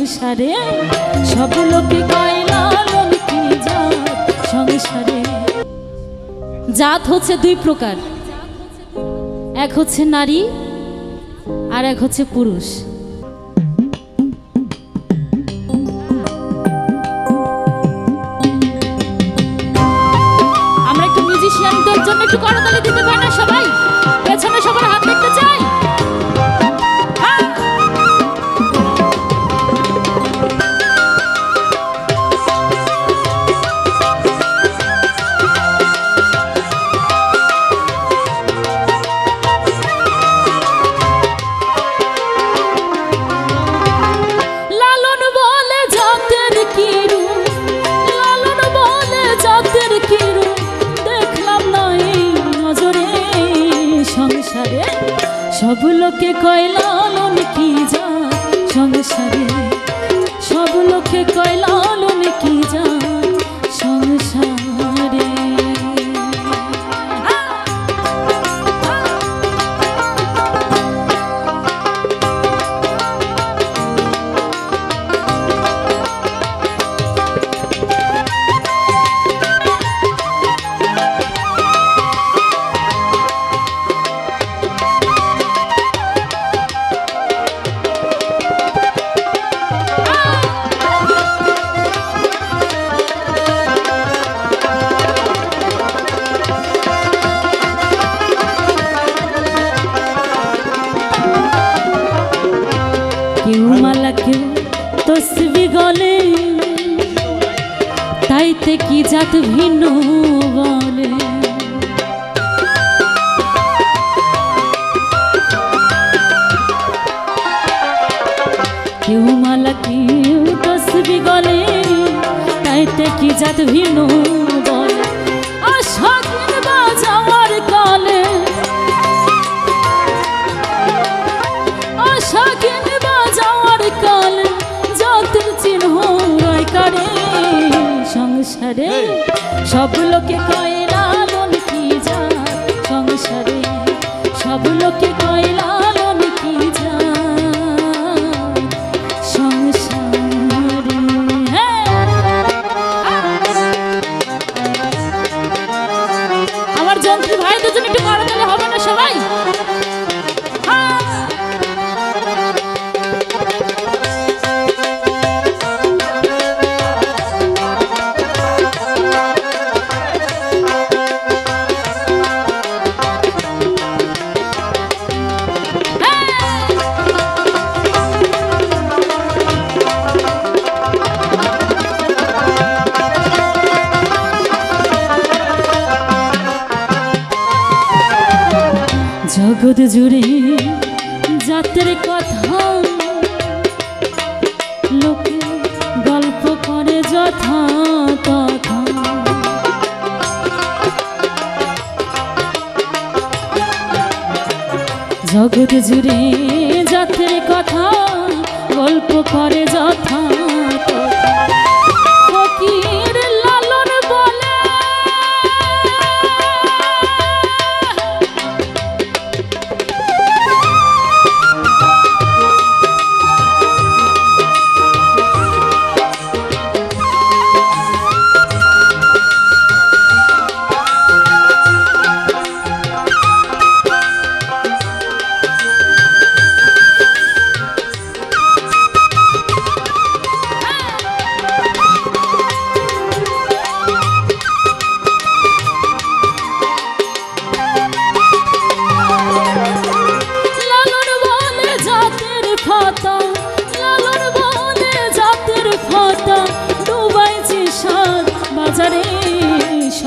সংসারে? সব লোকে সংসারে? জাত হচ্ছে দুই প্রকার। এক হচ্ছে নারী, আর এক হচ্ছে পুরুষ। আমরা একটু মিউজিশিয়ানদের জন্য একটু করতালি দিতে লোকে কয় তাইতে কি জাত ভিন্ন বলে? কেউ মালা, কেউ তসবি গলে, তাইতে কি জাত ভিন্ন বলে? আশা সংসারে। সব লোকে কয় লালন কি যা সংসারে? সব লোকে কয়লা লালন কি যা সংসারে। আমার যন্ত্রী ভাইদের জন্য একটু করতালে হবে না সবাই? জগৎ জুড়ে জাতের কথা। লোকে গল্প করে যথা জগৎ জুড়ে জাতের কথা, গল্প করে যথা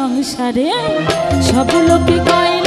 সংসারে সব লোকে কয়